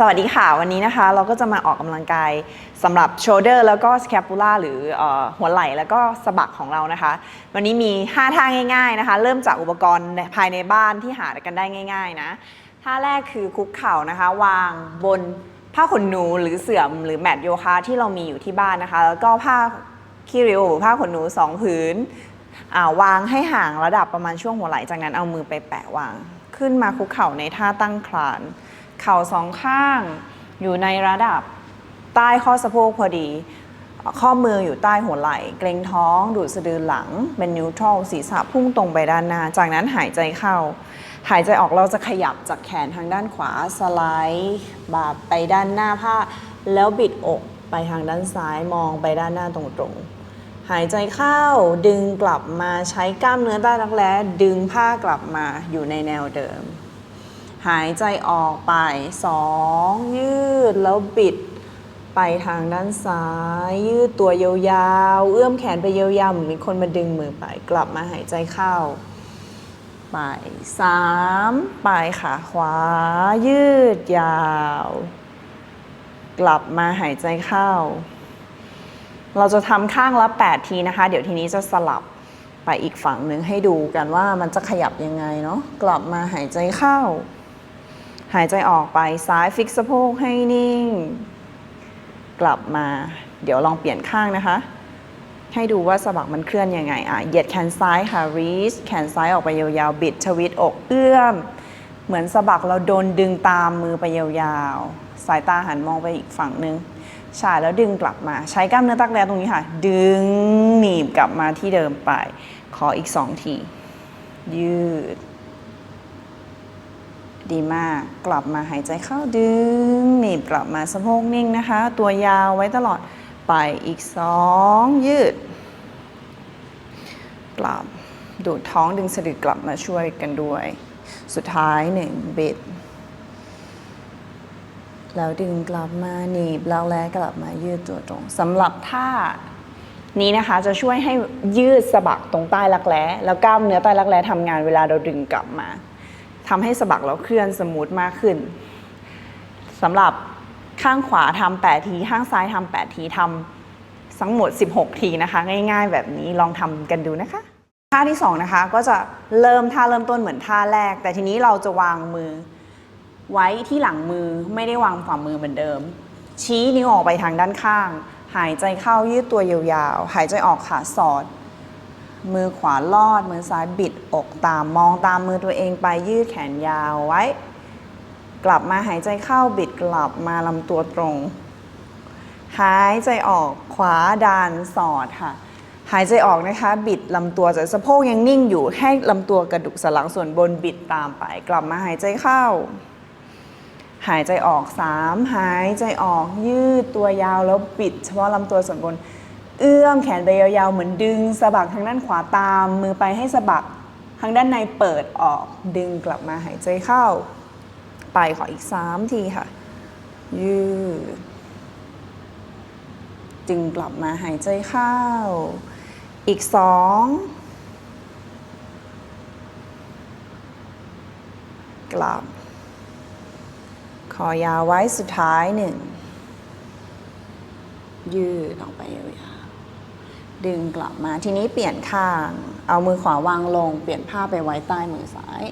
สวัสดีค่ะ วันนี้นะคะเราก็จะมาออกกำลังกายสำหรับโชเดอร์แล้วก็สแคปูล่าหรืออหัวไหล่แล้วก็สะบักของเรานะคะ วันนี้มี 5 ท่าง่าย ๆนะคะ เริ่มจากอุปกรณ์ภายในบ้านที่หากันได้ง่าย ๆนะท่าแรกคือคุกเข่านะคะ วางบนผ้าขนหนูหรือเสื่อมหรือแมตโยคะที่เรามีอยู่ที่บ้านนะคะ แล้วก็ผ้าคีริวหรือผ้าขนหนูสองผืนวางให้ห่างระดับประมาณช่วงหัวไหล่จากนั้นเอามือไปแปะวาง ขึ้นมาคุกเข่าในท่าตั้งคลาน เข่าสองข้างอยู่ในระดับใต้ข้อสะโพกพอดี ข้อมืออยู่ใต้หัวไหล่ เกรงท้อง ดูดสะดือหลัง เป็นนิวทรัลศีรษะพุ่งตรงไปด้านหน้า จากนั้นหายใจเข้า หายใจออกเราจะขยับจากแขนทางด้านขวาสไลด์บาไปด้านหน้าผ้า แล้วบิดอกไปทางด้านซ้ายมองไปด้านหน้าตรงๆ หายใจเข้าดึงกลับมาใช้กล้ามเนื้อใต้รักแร้ดึงผ้ากลับมาอยู่ในแนวเดิม หายใจออกไปสองยืดแล้วบิดไปทางด้านซ้าย ยืดตัวยาวๆ เอื้อมแขนไปยาวๆเหมือนมีคนมาดึงมือไป กลับมาหายใจเข้า ไปสามไปขาขวา ยืดยาว กลับมาหายใจเข้า เราจะทำข้างละ 8 ทีนะคะ เดี๋ยวทีนี้จะสลับไปอีกฝั่งหนึ่งให้ดูกันว่ามันจะขยับยังไงเนาะกลับมาหายใจเข้า หายใจออกไปซ้ายฟิกสะโพกให้นิ่ง กลับมา เดี๋ยวลองเปลี่ยนข้างนะคะ ให้ดูว่าสะบักมันเคลื่อนยังไงอะเหยียดแขนซ้ายค่ะ reach แขนซ้ายออกไปยาวๆ บิดชวิตอกเอื้อม เหมือนสะบักเราโดนดึงตามมือไปยาวๆ สายตาหันมองไปอีกฝั่งนึงใช่แล้วดึงกลับมา ใช้กล้ามเนื้อตักแร้ตรงนี้ค่ะ ดึงหนีบกลับมาที่เดิมไป ขออีกสองที ยืด ดีมาก กลับมาหายใจเข้าดึงหนีบกลับมาสะโพกนิ่งนะคะ ตัวยาวไว้ตลอดไปอีกสองยืด กลับดูดท้องดึงสะดือกลับมาช่วยกันด้วย สุดท้ายหนึ่งบิดแล้วดึงกลับมาหนีบแล้วแลกลับมายืดตัวตรงสำหรับท่านี้นะคะจะช่วยให้ยืดสะบักตรงใต้รักแร้แล้วกล้ามเนื้อใต้รักแร้ทำงานเวลาเราดึงกลับมา ทำให้สะบักเราเคลื่อนสมูทมากขึ้นสำหรับข้างขวาทำ8ทีข้างซ้ายทำ8ทีทำทั้งหมด 16 ทีนะคะ ง่ายๆ แบบนี้ลองทำกันดูนะคะ ท่าที่สองนะคะก็จะเริ่มท่าเริ่มต้นเหมือนท่าแรก แต่ทีนี้เราจะวางมือไว้ที่หลังมือไม่ได้วางฝ่ามือเหมือนเดิม ชี้นิ้วออกไปทางด้านข้าง หายใจเข้ายืดตัวยาวๆ หายใจออกขาสอด มือขวาลอด มือซ้ายบิดอกตามมองตามมือตัวเองไปยืดแขนยาวไว้ กลับมาหายใจเข้าบิดกลับมาลำตัวตรง หายใจออกขวาดานสอดค่ะ หายใจออกนะคะ บิดลำตัวจากสะโพกยังนิ่งอยู่ให้ลำตัวกระดูกสันหลังส่วนบนบิดตามไป กลับมาหายใจเข้า หายใจออก 3 หายใจออกยืดตัวยาวแล้วปิดเฉพาะลำตัวส่วนบน เอื้อมแขนไปยาวๆ เหมือนดึงสะบักทางด้านขวาตาม มือไปให้สะบักทางด้านในเปิดออก ดึงกลับมาหายใจเข้า ไปขออีก 3 ทีค่ะ ยืดจึงกลับมาหายใจเข้า อีกสองกลับ คอยาวไว้สุดท้ายหนึ่งยืดออกไปยาว ดึงกลับมาทีนี้เปลี่ยนข้าง เอามือขวาวางลง เปลี่ยนผ้าไปไว้ใต้มือซ้าย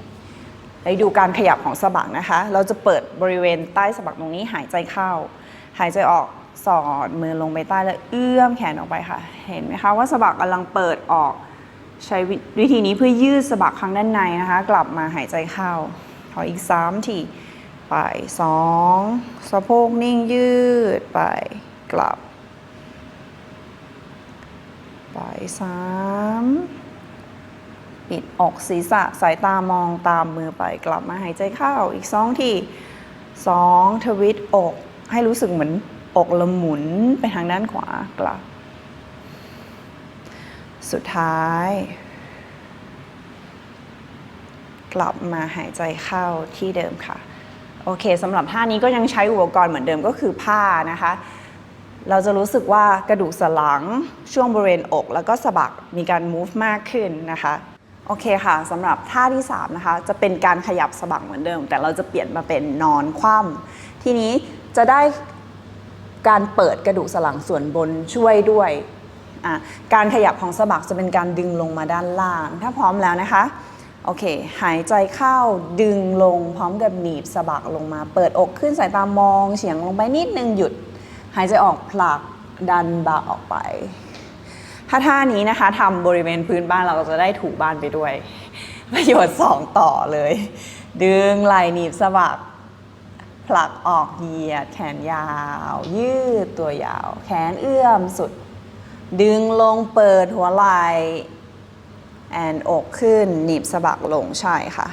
ไปดูการขยับของสะบักนะคะ เราจะเปิดบริเวณใต้สะบักตรงนี้หายใจเข้า หายใจออกสอดมือลงไปใต้แล้วเอื้อมแขนออกไปค่ะ เห็นไหมคะว่าสะบักกำลังเปิดออก ใช้วิวิธีนี้เพื่อยืดสะบักข้างด้านในนะคะ กลับมาหายใจเข้าขออีกสามทีไปสองสะโพกนิ่งยืดไปกลับ ไปสามปิดออกศีรษะสายตามองตามมือไปกลับมาหายใจเข้าอีกสองทีสองทวิตอก ให้รู้สึกเหมือนอกละหมุนไปทางด้านขวากลับ สุดท้าย กลับมาหายใจเข้าที่เดิมค่ะ โอเคสำหรับท่านี้ก็ยังใช้อุปกรณ์เหมือนเดิมก็คือผ้านะคะ เราจะรู้สึกว่ากระดูกสันหลัง ช่วงบริเวณอก แล้วก็สะบักมีการ move มากขึ้นนะคะ โอเคค่ะสำหรับท่าที่ 3 นะคะ จะเป็นการขยับสะบักเหมือนเดิม แต่เราจะเปลี่ยนมาเป็นนอนคว่ำทีนี้จะได้การเปิดกระดูกสันหลังส่วนบนช่วยด้วยการขยับของสะบักจะเป็นการดึงลงมาด้านล่าง ถ้าพร้อมแล้วนะคะ โอเค หายใจเข้าดึงลงพร้อมกับหนีบสะบักลงมา เปิดอกขึ้นสายตามอง เฉียงลงไปนิดนึงหยุด หายใจออกผลักดันบ่าออกไป ถ้าท่านี้นะคะทำบริเวณพื้นบ้านเราก็จะได้ถูบ้านไปด้วย ประโยชน์สองต่อเลย ดึงไหล่หนีบสะบักผลักออกเหยียดแขนยาว ยืดตัวยาว แขนเอื้อมสุด ดึงลงเปิดหัวไหล่แอนอกขึ้นหนีบสะบักลงใช่ค่ะ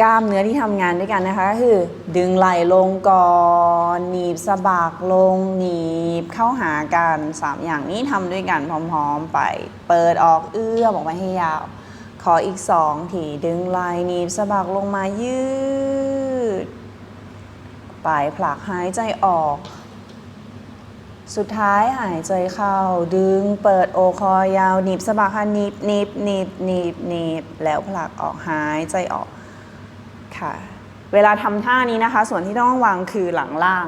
กล้ามเนื้อที่ทำงานด้วยกันนะคะก็คือ ดึงไหล่ลงก่อน หนีบสะบักลงหนีบเข้าหากันสามอย่างนี้ทำด้วยกันพร้อมๆไป เปิดออกเอื้อมออกมาให้ยาว ขออีกสองทีดึงไหล่หนีบสะบักลงมายืดไปผลักหายใจออก สุดท้ายหายใจเข้า ดึงเปิดโอคอยาวหนีบสะบักค่ะหนีบหนีบหนีบหนีบหนีบแล้วผลักออกหายใจออกค่ะ เวลาทำท่านี้นะคะ ส่วนที่ต้องระวังคือหลังล่าง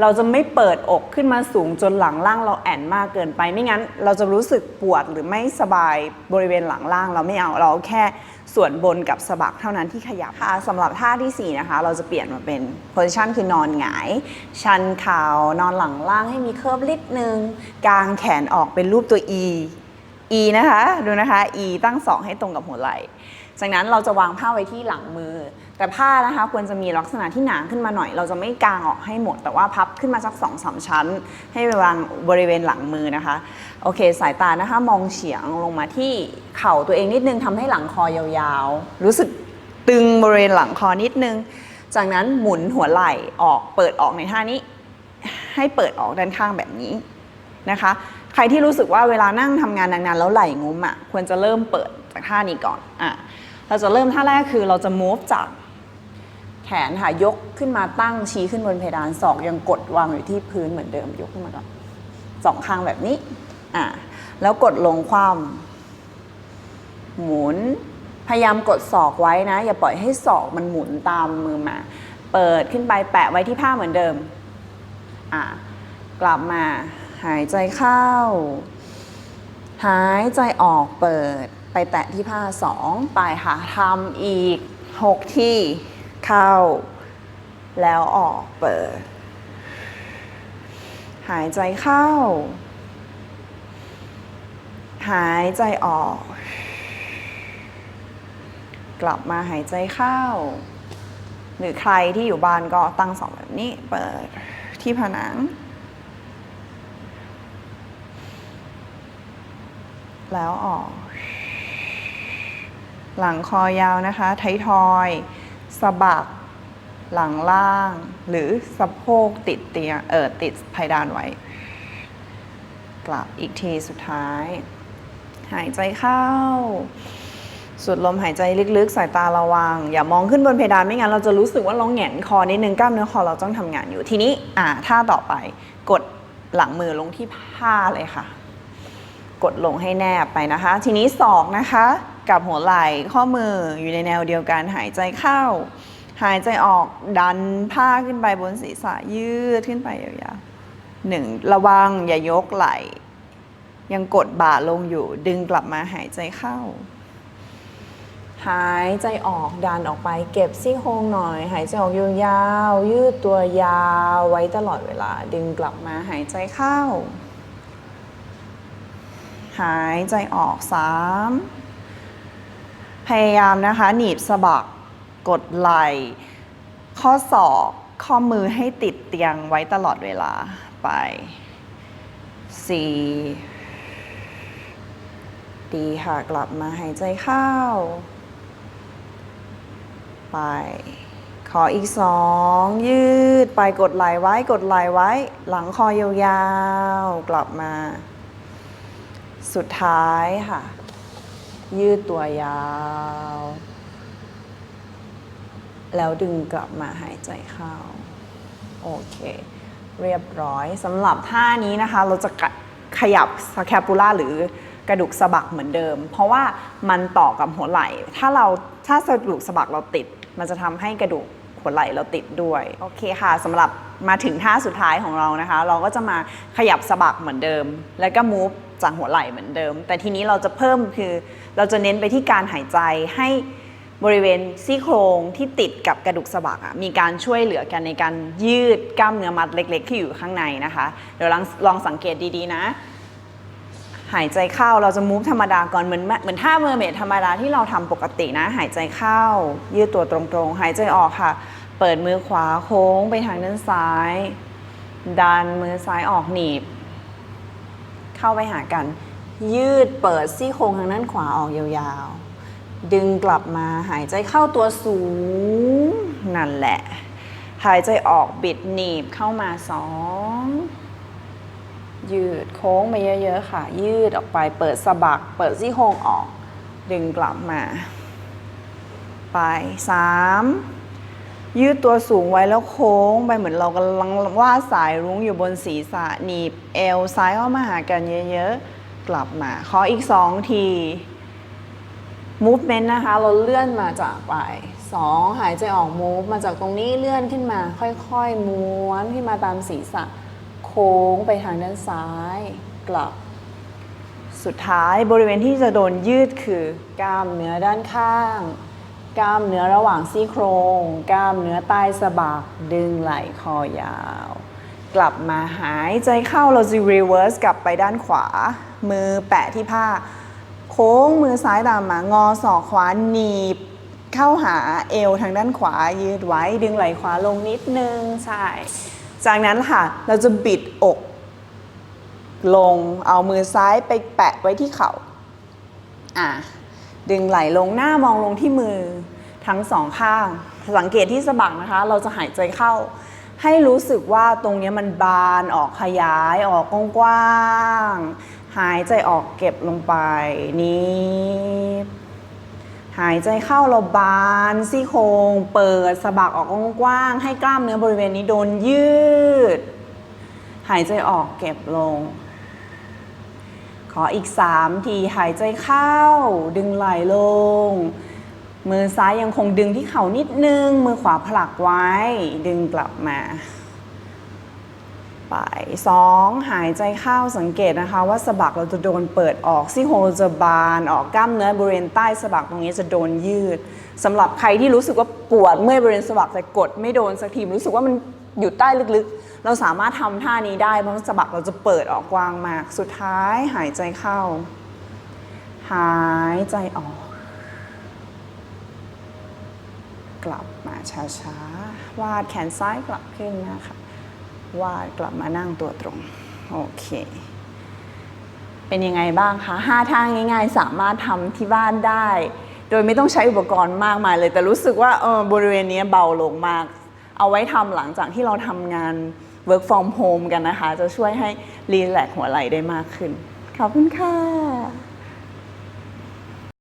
เราจะไม่เปิดอกขึ้นมาสูงจนหลังล่างเราแอนมากเกินไป ไม่งั้น เราจะรู้สึกปวดหรือไม่สบายบริเวณหลังล่าง เราไม่เอาเราแค่ส่วนบนกับสะบักเท่านั้นที่ขยับค่ะสำหรับท่าทีสี่4 นะคะ เราจะเปลี่ยนมาเป็นโพ i ิชันคือนอนหงาย ชันเข่านอนหลังล่างให้มีเคิร์ฟนิดนึง กางแขนออกเป็นรูปตัว E E นะคะ ดูนะคะ E ตั้งสองให้ตรงกับหัวไหล่ จากนั้นเราจะวางผ้าไว้ที่หลังมือ แต่ผ้านะคะควรจะมีลักษณะที่หนาขึ้นมาหน่อย เราจะไม่กางออกให้หมด แต่ว่าพับขึ้นมาสักสองสามชั้น ให้วางบริเวณหลังมือนะคะ โอเค สายตานะคะมองเฉียงลงมาที่เข่าตัวเองนิดนึงทำให้หลังคอยาวๆ รู้สึกตึงบริเวณหลังคอนิดนึง จากนั้นหมุนหัวไหล่ออกเปิดออกในท่านี้ ให้เปิดออกด้านข้างแบบนี้นะคะ ใครที่รู้สึกว่าเวลานั่งทำงานนานๆแล้วไหล่งุ้มอะควรจะเริ่มเปิด จากท่านี้ก่อนอะเราจะเริ่มท่าแรกคือเราจะ move จากแขนค่ะยกขึ้นมาตั้งชี้ขึ้นบนเพดานศอกยังกดวางอยู่ที่พื้นเหมือนเดิมยกขึ้นมาก่อนสองข้างแบบนี้อะแล้วกดลงคว่ำหมุนพยายามกดศอกไว้นะ อย่าปล่อยให้ศอกมันหมุนตามมือมา เปิดขึ้นไปแปะไว้ที่ผ้าเหมือนเดิมอะกลับมาหายใจเข้า หายใจออกเปิด ไปแตะที่ผ้าสองไปค่ะทำอีกหกที่เข้า แล้วออกเปิด หายใจเข้า หายใจออก กลับมาหายใจเข้า หรือใครที่อยู่บ้านก็ตั้งสองแบบนี้เปิดที่ผนัง แล้วออก หลังคอยาวนะคะไทยทอยสะบัก หลังล่าง หรือสะโพกติดเตียงเออติดเพดานไว้ กลับอีกทีสุดท้าย หายใจเข้าสูดลมหายใจลึกๆ สายตาระวัง อย่ามองขึ้นบนเพดานไม่งั้นเราจะรู้สึกว่าเราแหงนคอนิดนึงกล้ามเนื้อคอเราต้องทำงานอยู่ทีนี้อ่าท่าต่อไป กดหลังมือลงที่ผ้าเลยค่ะ กดลงให้แนบไปนะคะ ทีนี้ศอกนะคะ กับหัวไหล่ข้อมืออยู่ในแนวเดียวกันหายใจเข้า หายใจออกดันผ้าขึ้นไปบนศีรษะยืดขึ้นไปยาวๆหนึ่งระวังอย่ายกไหล่ ยังกดบ่าลงอยู่ ดึงกลับมาหายใจเข้า หายใจออกดันออกไป เก็บซี่โครงหน่อย หายใจออกยาวๆยืดตัวยาวไว้ตลอดเวลา ดึงกลับมาหายใจเข้าหายใจออกสาม พยายามนะคะหนีบสะบักกดไหล่ข้อศอกข้อมือให้ติดเตียงไว้ตลอดเวลาไปสี่ดีค่ะกลับมาหายใจเข้า ไป ขออีกสองยืดไปกดไหล่ไว้กดไหล่ไว้ หลังคอยาวๆ กลับมา สุดท้ายค่ะ ยืดตัวยาว แล้วดึงกลับมาหายใจเข้า โอเค เรียบร้อยสำหรับท่านี้นะคะ เราจะกะขยับสแคปูล่าหรือกระดูกสะบักเหมือนเดิม เพราะว่ามันต่อกับหัวไหล่ ถ้าเราถ้ากระดูกสะบักเราติด มันจะทำให้กระดูกหัวไหล่เราติดด้วย โอเคค่ะสำหรับมาถึงท่าสุดท้ายของเรานะคะ เราก็จะมาขยับสะบักเหมือนเดิม แล้วก็มูฟ จากหัวไหล่เหมือนเดิม แต่ทีนี้เราจะเพิ่มคือ เราจะเน้นไปที่การหายใจให้บริเวณซี่โครงที่ติดกับกระดูกสะบักมีการช่วยเหลือกันในการยืดกล้ามเนื้อมัดเล็ก ๆ ที่อยู่ข้างในนะคะ เดี๋ยวลองลองสังเกตดีๆนะ หายใจเข้าเราจะมูฟธรรมดาก่อนเหมือนเหมือนท่าเมอร์เมดธรรมดาที่เราทำปกตินะ หายใจเข้า ยืดตัวตรงๆ หายใจออกค่ะ เปิดมือขวาโค้งไปทางด้านซ้าย ดันมือซ้ายออกหนีบ เข้าไปหากัน ยืดเปิดซี่โครงทางด้านขวาออกยาวๆ ดึงกลับมาหายใจเข้าตัวสูง นั่นแหละ หายใจออกบิดหนีบเข้ามาสองยืดโค้งไปเยอะๆค่ะ ยืดออกไปเปิดสะบัก เปิดซี่โครงออก ดึงกลับมา ไปสาม ยืดตัวสูงไว้แล้วโค้งไปเหมือนเรากำลังวาดสายรุ้งอยู่บนศีรษะหนีบเอวซ้ายเข้ามาหากันเยอะๆ กลับมา ขออีกสองที movement นะคะ เราเลื่อนมาจากไปสองหายใจออก move มาจากตรงนี้เลื่อนขึ้นมา ค่อยๆ ม้วนขึ้นมาตามศีรษะ โค้งไปทางด้านซ้าย กลับ สุดท้ายบริเวณที่จะโดนยืดคือกล้ามเนื้อด้านข้าง กล้ามเนื้อระหว่างซี่โครง กล้ามเนื้อใต้สะบักดึงไหล่คอยาว กลับมาหายใจเข้าเราจะ reverse กลับไปด้านขวา มือแปะที่ผ้า โค้งมือซ้ายตามมางอศอกขวาหนีบ เข้าหาเอวทางด้านขวา ยืดไว้ดึงไหล่ขวาลงนิดนึงใช่จากนั้นค่ะเราจะบิดอก ลงเอามือซ้ายไปแปะไว้ที่เข่าอะ ดึงไหล่ลงหน้ามองลงที่มือทั้งสองข้าง สังเกตที่สะบักนะคะ เราจะหายใจเข้า ให้รู้สึกว่าตรงนี้มันบานออกขยายออกกว้างๆหายใจออกเก็บลงไปนี้หายใจเข้าเราบานซี่โครงเปิดสะบักออกกว้างๆให้กล้ามเนื้อบริเวณนี้โดนยืด หายใจออกเก็บลง ออีก 3 ทีหายใจเข้า ดึงไหล่ลง มือซ้ายยังคงดึงที่เข่านิดนึง มือขวาผลักไว้ ดึงกลับมา ไปสองหายใจเข้าสังเกตนะคะว่าสะบักเราจะโดนเปิดออกซี่โครงเราจะบานออกกล้ามเนื้อบริเวณใต้สะบักตรงนี้จะโดนยืดสำหรับใครที่รู้สึกว่าปวดเมื่อยบริเวณสะบักแต่กดไม่โดนสักทีรู้สึกว่ามัน อยู่ใต้ลึกๆ เราสามารถทำท่านี้ได้เพราะสะบักเราจะเปิดออกกว้างมาก สุดท้ายหายใจเข้า หายใจออก กลับมาช้าๆ วาดแขนซ้ายกลับขึ้นนะคะ วาดกลับมานั่งตัวตรง โอเคเป็นยังไงบ้างคะห้าท่าง่าย ๆ สามารถทำที่บ้านได้ โดยไม่ต้องใช้อุปกรณ์มากมายเลย แต่รู้สึกว่าเออบริเวณนี้เบาลงมาก เอาไว้ทำหลังจากที่เราทำงาน work from home กันนะคะ จะช่วยให้รีแลกหัวไหล่ได้มากขึ้น ขอบคุณค่ะ